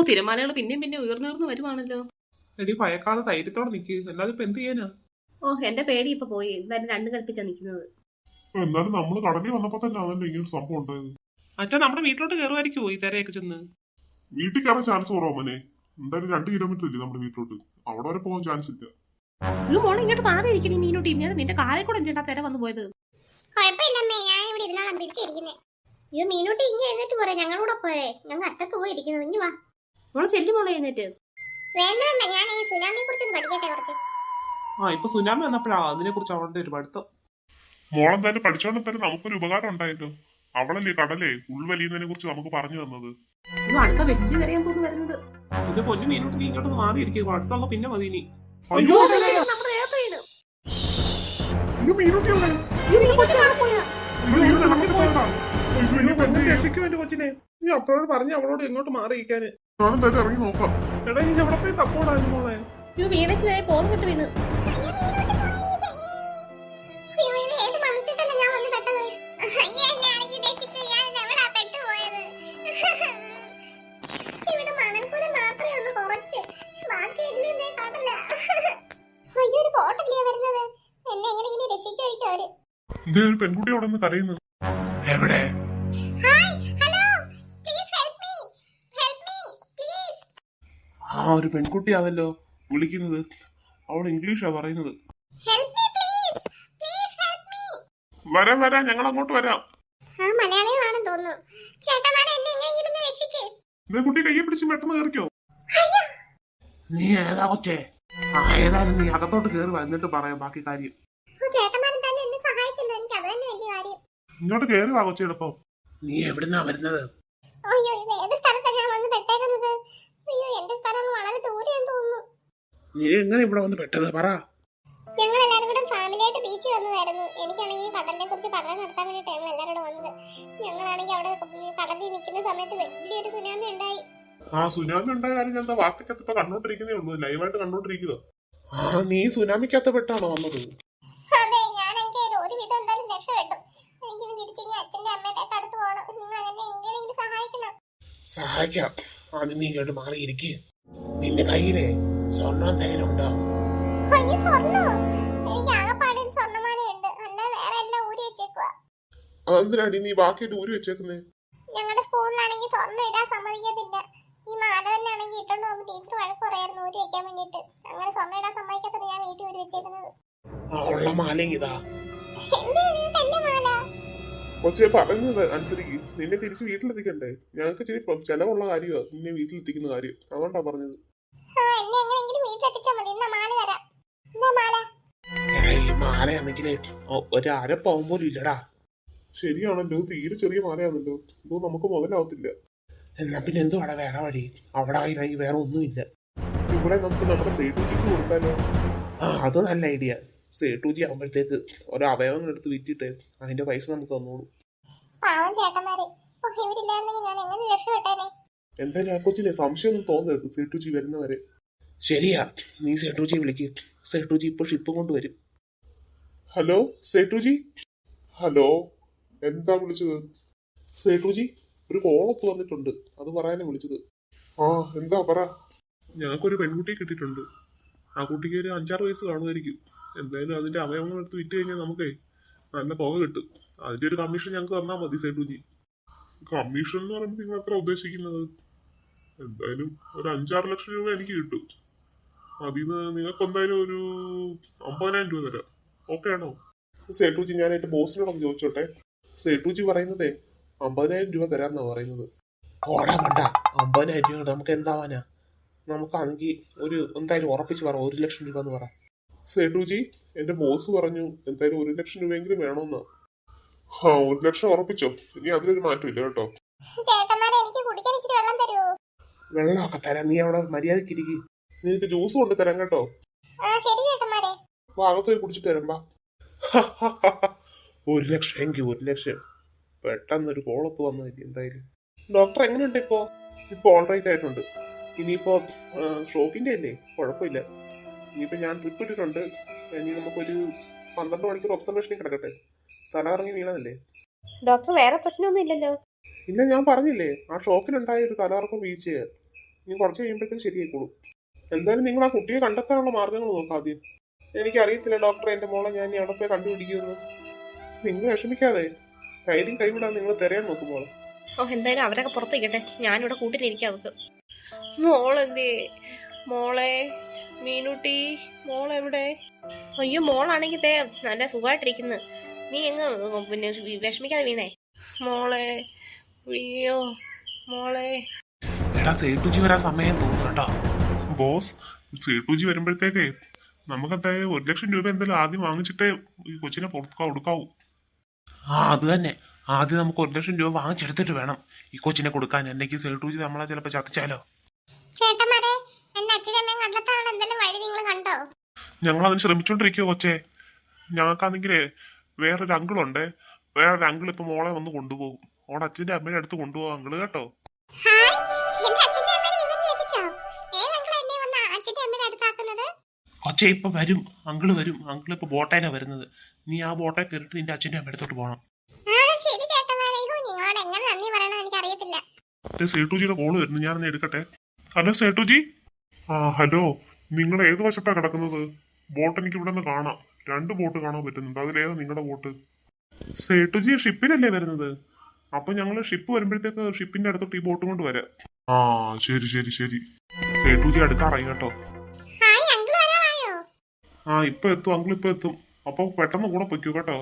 ഓ തിരമാലകൾ പിന്നെയും പിന്നെ ഉയർന്നുയർന്നു വരുവാണല്ലോ. എടി ഭയക്കാതെ ധൈര്യത്തോടെ നിക്ക്. അല്ലാതെ ഇപ്പൊ എന്ത് ചെയ്യാനാ? ഓ എന്റെ പേടി ഇപ്പൊ പോയി. എന്തായാലും രണ്ടും കൽപ്പിച്ചാ നിൽക്കുന്നത് എന്നാലും നമ്മൾ കടലിൽ വന്നപ്പോ തന്നെ അതല്ലേ ഇങ്ങനെ ഒരു സംഭവം ഉണ്ടായത്. അച്ഛാ നമ്മുടെ വീട്ടിലോട്ട് കയറുമായിരിക്കുമോ ഈ തിരയൊക്കെ ചെന്ന്? വീട്ടിൽ കയറാൻ ചാൻസ് കുറവാ മോനെ. എന്തായാലും രണ്ട് കിലോമീറ്റർ ഇല്ലേ നമ്മുടെ വീട്ടിലോട്ട്. അവിടെ വരെ പോകാൻ ചാൻസ് ഇല്ല. ഒരു മോളെ ഇങ്ങോട്ട് മാറി നീ ഇങ്ങോട്ട് ഇന്നലെ നിന്റെ കാലേ കൂടെ എന്തിനാ തിര വന്നു പോയത്. കുഴപ്പമില്ലമ്മേ. ഞാൻ ഇവിടെ ഇരുന്നോളാം പിടിച്ചിരിക്കുന്നത് അയ്യോ മീനൂട്ടി ഇങ്ങനെ എഴുന്നേറ്റ് പോരെ. ഞങ്ങളുടെ പോരെ. ഞങ്ങൾ അറ്റത്ത് പോയിരിക്കുന്നത് ഇനി വാ. മോളെ ചെല്ലു മോളെ എഴുന്നേറ്റ് വേണ്ട വേണ്ട ഞാൻ ഈ സുനാമിയെ കുറിച്ച് ഒന്ന് പഠിക്കട്ടെ കുറച്ച് ആ ഇപ്പൊ സുനാമി വന്നപ്പോഴാ അതിനെ കുറിച്ച് അവളുടെ ഒരു പഠിത്തം മോളെന്തായാലും പഠിച്ചോണ്ട് തന്നെ നമുക്കൊരു ഉപകാരം ഉണ്ടായല്ലോ അവളല്ലേ കടലേ ഉൾവലിയുന്നതിനെ കുറിച്ച് നമുക്ക് പറഞ്ഞു തന്നത് ഇത് അടുത്ത വലിയ തിരയാൻ തോന്നുന്നു വരുന്നത് ഇത് പൊന്നു മീനോട്ട് നീ ഇങ്ങോട്ട് മാറിയിരിക്കും അടുത്തൊക്കെ പിന്നെ മതി നീ അയ്യോ നമ്മുടെ ദേഹത്ത് വീണ്. അയ്യോ, മീനുട്ടി എവിടെ? ഈ മീൻ കൊച്ചു അവിടെ പോയാ? അയ്യോ, മീനുട്ടി ഇറങ്ങിയിട്ട് പോയതാ. അയ്യോ, ഇനിയിപ്പോ എന്ത് ചെയ്യും? രക്ഷിക്കും എന്റെ കൊച്ചിനെ നീ അപ്പോഴോട് പറഞ്ഞു അവളോട് എങ്ങോട്ട് മാറിയിരിക്കാന് ഞാനും തന്നെ ഇറങ്ങി നോക്കാം എടാ നീ എവിടെ പോയി മോളെ അയ്യോ വീണച്ചിനായി വീണ് അയ്യോ, മീനൂട്ടി പോയി. അയ്യോ, ഇത് ഒരു പെൺകുട്ടിയാണല്ലോ വിളിക്കുന്നത്. അവൾ ഇംഗ്ലീഷാ പറയുന്നത്. Help me, please. Please help me. വരാം വരാം. ഞങ്ങൾ അങ്ങോട്ട് വരാം കുട്ടി കയ്യെ പിടിച്ച് പെട്ടെന്ന് കയറിക്കോ. നീ ഏതാ കൊച്ചേ? ആ ഏതായാലും നീ അകത്തോട്ട് കയറി വന്നിട്ട് പറയാം ബാക്കി കാര്യം. ഇങ്ങോട്ട് കയറി വാ കൊച്ചേടപ്പോ എളുപ്പം. നീ എവിടുന്നാ വരുന്നത് അയ്യോ ഇത് ഏത് സ്ഥലത്താണ് ഞാൻ വന്ന് പെട്ടേക്കുന്നത് അയ്യോ എന്റെ സ്ഥലം അങ്ങ് വളരെ ദൂരെയാന്ന് തോന്നുന്നു നീ എങ്ങനെ ഇവിടെ വന്ന് പെട്ടത്? പറ. ഞങ്ങൾ എല്ലാവരും കൂടെ ഫാമിലിയായിട്ട് ബീച്ചിൽ വന്നതായിരുന്നു. എനിക്കാണെങ്കിൽ കടലിനെ കുറിച്ച് പഠനം നടത്താൻ വേണ്ടിയിട്ടാണ് എല്ലാവരും വന്നത്. ഞങ്ങളാണെങ്കിൽ അവിടെ കടലിൽ നിൽക്കുന്ന സമയത്ത് വലിയൊരു സുനാമി ഉണ്ടായി. ആ സുനാമി ഉണ്ടായ കാര്യം ഞാൻ വാർത്തക്കത്ത് ഇപ്പൊ കണ്ടോണ്ടിരിക്കുന്നേ ഉള്ളൂ? ലൈവായിട്ട് കണ്ടോണ്ടിരിക്കുക ആ നീ സുനാമിക്കകത്ത് പെട്ടാണോ വന്നത്? അതെ ഞാൻ എനിക്ക് ഒരു വിധം എന്തായാലും രക്ഷപ്പെട്ടു. എനിക്കിനി തിരിച്ചിനി അച്ഛന്റെ അമ്മയുടെ ഒക്കെ അടുത്ത് പോകണം നിങ്ങൾ എന്നെ എങ്ങനെയെങ്കിലും സഹായിക്കണം? സഹായിക്കാം. അത് നീ ഇങ്ങോട്ട് മാറിയിരിക്കുക നിന്റെ കയ്യിലെ സ്വർണം എന്തെങ്കിലും ഉണ്ടോ അതെന്തിനാടി നീ ബാക്കിയായിട്ട് ഊരി വെച്ചേക്കുന്നേ? ഞങ്ങളുടെ സ്കൂളിലാണെങ്കിൽ സ്വർണം ഇടാൻ സമ്മതിക്കത്തില്ല. ഈ മാല തന്നെ ആണെങ്കിൽ ഇട്ടോണ്ട് പോകുമ്പോൾ ടീച്ചർ വഴക്ക് പറയായിരുന്നു ഊരി വെക്കാൻ വേണ്ടിട്ട് അങ്ങനെ സ്വർണം ഇടാൻ സമ്മതിക്കാത്തത് ഞാൻ വീട്ടിൽ ഊരി വെച്ചേക്കുന്നത്. ഉള്ള മാലയും ഇതാ. മാല? കൊച്ചെ പറഞ്ഞത് അനുസരിക്ക്. നിന്നെ തിരിച്ച് വീട്ടിലെത്തിക്കണ്ടേ? ഞങ്ങൾക്ക് ഇച്ചിരി ചെലവുള്ള കാര്യമാണ് നിന്നെ വീട്ടിലെത്തിക്കുന്ന കാര്യം. അതുകൊണ്ടാ പറഞ്ഞത്. മാലയാണെങ്കിലേ ഒരു അര പവൻ പോലും ഇല്ലടാ ശരിയാണല്ലോ തീരെ ചെറിയ മാലയാണല്ലോ എന്തോ നമുക്ക് മുതലാവത്തില്ല. എന്നാ പിന്നെ എന്തുവാടാ വേറെ വഴി? അവിടെ ആയി വേറെ ഒന്നുമില്ല. ഇവിടെ നമുക്ക് നമ്മുടെ സേഫ്റ്റിക്ക് കൊടുക്കാലോ ആ അത് നല്ല ഐഡിയ. സേട്ടു ടു ജി ആകുമ്പോഴത്തേക്ക് ഒരു അവയവങ്ങൾ എടുത്ത് വിറ്റിട്ട് അതിന്റെ പൈസ നമുക്ക് തന്നോളൂ. പാവം ചേട്ടന്മാരെ. ഇവരില്ലായിരുന്നെങ്കിൽ ഞാൻ എങ്ങനെ രക്ഷപ്പെട്ടേനെ? എന്തായാലും ആ കൊച്ചിനെ സംശയമൊന്നും തോന്നരുത് സേ ടു ജി വരുന്നവരെ. ശരിയാ നീ സേട്ടു ടു ജി വിളിക്ക്. സേട്ടു ടു ജി ഇപ്പോൾ ഷിപ്പ് കൊണ്ടുവരും. ഹലോ സേട്ടുജി ഹലോ എന്താ വിളിച്ചത്? സേട്ടുജി ഒരു കോളത്ത് വന്നിട്ടുണ്ട്. അത് പറയാനാ വിളിച്ചത്. ആ എന്താ പറ? ഞങ്ങൾക്കൊരു പെൺകുട്ടിയെ കിട്ടിയിട്ടുണ്ട്. ആ കുട്ടിക്ക് ഒരു അഞ്ചാറ് വയസ്സ് കാണുമായിരിക്കും. എന്തായാലും അതിന്റെ അവയവങ്ങൾ എടുത്ത് വിറ്റ് കഴിഞ്ഞാൽ നമുക്കേ നല്ല തുക കിട്ടും. അതിന്റെ ഒരു കമ്മീഷൻ ഞങ്ങൾക്ക് തന്നാൽ മതി സേട്ടുജി കമ്മീഷൻ എന്ന് പറയുമ്പോൾ നിങ്ങൾ അത്ര ഉദ്ദേശിക്കുന്നത്? എന്തായാലും ഒരു അഞ്ചാറ് ലക്ഷം രൂപ എനിക്ക് കിട്ടും. അതിന്ന് നിങ്ങൾക്ക് എന്തായാലും ഒരു അമ്പതിനായിരം രൂപ തരാം. ഓക്കെ ആണോ സേട്ടുജി ഞാൻ എന്റെ ബോസിനോടൊന്ന് ചോദിച്ചോട്ടെ? സേട്ടുജി പറയുന്നതേ അമ്പതിനായിരം രൂപ തരാന്നാ പറയുന്നത്. ഓടാ വേണ്ട അമ്പതിനായിരം രൂപ നമുക്ക് എന്താവാനാ നമുക്ക് നമുക്കാണെങ്കിൽ ഒരു എന്തായാലും ഉറപ്പിച്ച് പറ ഒരു ലക്ഷം രൂപ എന്ന് പറ. സേട്ടുജി എന്റെ ബോസ് പറഞ്ഞു എന്തായാലും ഒരു ലക്ഷം രൂപയെങ്കിലും വേണമെന്നാ ആ ഒരു ലക്ഷം ഉറപ്പിച്ചോ? ഇനി അതിലൊരു മാറ്റമില്ല കേട്ടോ. വെള്ളമൊക്കെ തരാം. നീ അവിടെ മര്യാദക്കിരിക്കും നിനക്ക് ജ്യൂസ് കൊണ്ട് തരാം കേട്ടോ പോയി കുടിച്ചിട്ട് തരാം ഒരു ലക്ഷം എങ്കിൽ ഒരു ലക്ഷം. പെട്ടെന്നൊരു കോളത്ത് വന്നതല്ലേ എന്തായാലും. ഡോക്ടർ എങ്ങനെയുണ്ട് ഇപ്പോ? ഇപ്പൊ ഓൾറൈറ്റ് ആയിട്ടുണ്ട്. ഇനിയിപ്പോ ഷോക്കിന്റെ അല്ലേ? കുഴപ്പമില്ല. ഇനിയിപ്പോ ഞാൻ ട്രിപ്പ് ഇട്ടിട്ടുണ്ട്. ഇനി നമുക്കൊരു പന്ത്രണ്ട് മണിക്കൂർ ഒബ്സർവേഷനിൽ കിടക്കട്ടെ. തല ഇറങ്ങി വീണതല്ലേ? ഡോക്ടർ വേറെ പ്രശ്നമൊന്നും ഇല്ലല്ലോ. ഇല്ല ഞാൻ പറഞ്ഞില്ലേ ആ ഷോക്കിനുണ്ടായ ഒരു തലകറക്കം വീഴ്ച ഇനി കുറച്ച് കഴിയുമ്പോഴത്തേക്ക് ശരിയായിക്കോളൂ. എന്തായാലും നിങ്ങൾ ആ കുട്ടിയെ കണ്ടെത്താനുള്ള മാർഗങ്ങൾ നോക്കാം ആദ്യം. എനിക്കറിയത്തില്ല ഡോക്ടർ എന്റെ മോളെ ഞാൻ അവിടെ പോയി കണ്ടുപിടിക്കുമെന്ന്. നിങ്ങൾ വിഷമിക്കാതെ ധൈര്യം കൈവിടാൻ നിങ്ങൾ തിരയാൻ നോക്കുമ്പോൾ ഓ എന്തായാലും അവരൊക്കെ പുറത്തേക്കട്ടെ ഞാനിവിടെ കൂട്ടിലിരിക്കാം അവക്ക് മോളെന്തേ? മോളെ മീനുട്ടി മോളെവിടെ? അയ്യോ മോളാണെങ്കിൽ തേ നല്ല സുഖമായിട്ടിരിക്കുന്നു നീ എങ്ങ് പിന്നെ വിഷമിക്കാതെ വീണേ? മോളെ അയ്യോ മോളെ. എടാ സേട്ടുജി വരാൻ സമയം തോന്നുന്നു കേട്ടോ. ബോസ് സേട്ടുജി വരുമ്പോഴത്തേക്കേ നമുക്ക് എന്തായാലും ഒരു ലക്ഷം രൂപ എന്തായാലും ആദ്യം വാങ്ങിച്ചിട്ടേ ഈ കൊച്ചിനെ പുറത്ത് കൊടുക്കാവൂ. ആ അത് തന്നെ. ആദ്യം നമുക്ക് ഒരു ലക്ഷം രൂപ വാങ്ങിച്ചെടുത്തിട്ട് വേണം ഈ കൊച്ചിനെ കൊടുക്കാൻ. എന്നെങ്കിൽ സേട്ടൂജി നമ്മളെ ചിലപ്പോ ചതിച്ചാലോ? ചേട്ടന്മാരെ എന്റെ അച്ഛനും അമ്മയും കണ്ടെത്താനുള്ള എന്തെങ്കിലും വഴി നിങ്ങൾ കണ്ടോ? ഞങ്ങൾ അതിന് ശ്രമിച്ചോണ്ടിരിക്കുവോ കൊച്ചേ. ഞങ്ങൾക്കാണെങ്കിലേ വേറൊരു അങ്കിളുണ്ട് വേറൊരു അങ്കിൾ ഇപ്പൊ മോളെ വന്ന് കൊണ്ടുപോകും. ഓടെ അച്ഛന്റെ അമ്മയുടെ അടുത്ത് കൊണ്ടുപോകും അങ്കിൾ കേട്ടോ. കൊച്ചെ ഇപ്പൊ വരും. അങ്കിൾ വരും. അങ്കിൾ ഇപ്പൊ ബോട്ടേനാ വരുന്നത്. നീ ആ ബോട്ടേ കയറിട്ട് നിന്റെ അച്ഛന്റെ അമ്മ അടുത്തോട്ട് പോകണം സേട്ടുജിയുടെ കോൾ വരുന്നു. ഞാനൊന്ന് എടുക്കട്ടെ. ഹലോ സേട്ടുജി ആ ഹലോ. നിങ്ങൾ ഏത് വശത്താ കിടക്കുന്നത്? ബോട്ട് എനിക്ക് ഇവിടെ നിന്ന് കാണാം. രണ്ട് ബോട്ട് കാണാൻ പറ്റുന്നുണ്ട്. അതിലേതാ നിങ്ങളുടെ ബോട്ട്? സേട്ടുജി ഷിപ്പിലല്ലേ വരുന്നത്? അപ്പൊ ഞങ്ങൾ ഷിപ്പ് വരുമ്പോഴത്തേക്ക് ഷിപ്പിന്റെ അടുത്തോട്ട് ഈ ബോട്ട് കൊണ്ട് വരാം. ആ ശരി ശരി ശരി. സേട്ടുജി അടുക്കാറായി കേട്ടോ. ആ ഇപ്പൊ എത്തും അങ്കിൾ ഇപ്പൊ എത്തും. അപ്പൊ പെട്ടെന്ന് കൂടെ പൊയ്ക്കോ കേട്ടോ.